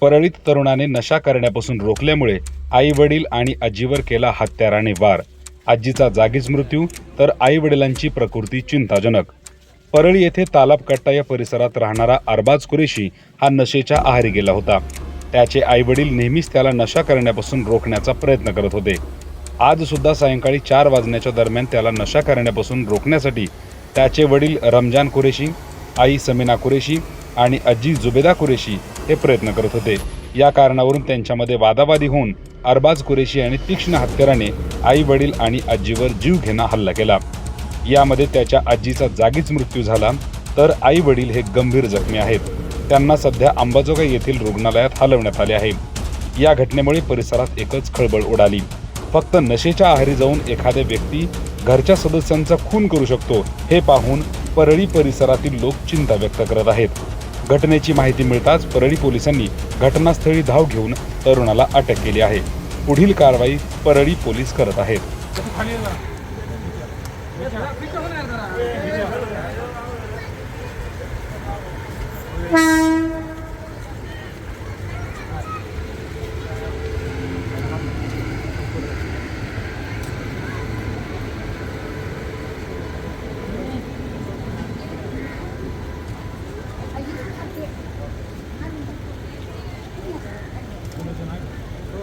परळीत तरुणाने नशा करण्यापासून रोखल्यामुळे आई वडील आणि आजीवर केला हत्याराने वार. आजीचा जागीच मृत्यू तर आई वडिलांची प्रकृती चिंताजनक. परळी येथे तालाब कट्टा या परिसरात राहणारा अरबाज कुरेशी हा नशेच्या आहारी गेला होता. त्याचे आई वडील नेहमीच त्याला नशा करण्यापासून रोखण्याचा प्रयत्न करत होते. आज सुद्धा सायंकाळी चार वाजण्याच्या दरम्यान त्याला नशा करण्यापासून रोखण्यासाठी त्याचे वडील रमजान कुरेशी आई समीना कुरेशी आणि आजी जुबेदा कुरेशी हे प्रयत्न करत होते. या कारणावरून त्यांच्यामध्ये वादावादी होऊन अरबाज कुरेशी आणि तीक्ष्ण हत्याराने आई वडील आणि आजीवर जीव घेणा हल्ला केला. यामध्ये त्याच्या आजीचा जागीच मृत्यू झाला तर आई वडील हे गंभीर जखमी आहेत. त्यांना सध्या अंबाजोगाई येथील रुग्णालयात हलवण्यात आले आहे. या घटनेमुळे परिसरात एकच खळबळ उडाली. फक्त नशेच्या आहारी जाऊन एखाद्या व्यक्ती घरच्या सदस्यांचा खून करू शकतो हे पाहून परळी परिसरातील लोक चिंता व्यक्त करत आहेत. घटनेची माहिती मिळताच परळी पोलिसांनी घटनास्थळी धाव घेऊन तरुणाला अटक केली आहे. पुढील कारवाई परळी पोलीस करत आहेत.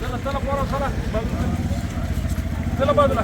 चला चला पोरा चला चला बाजूला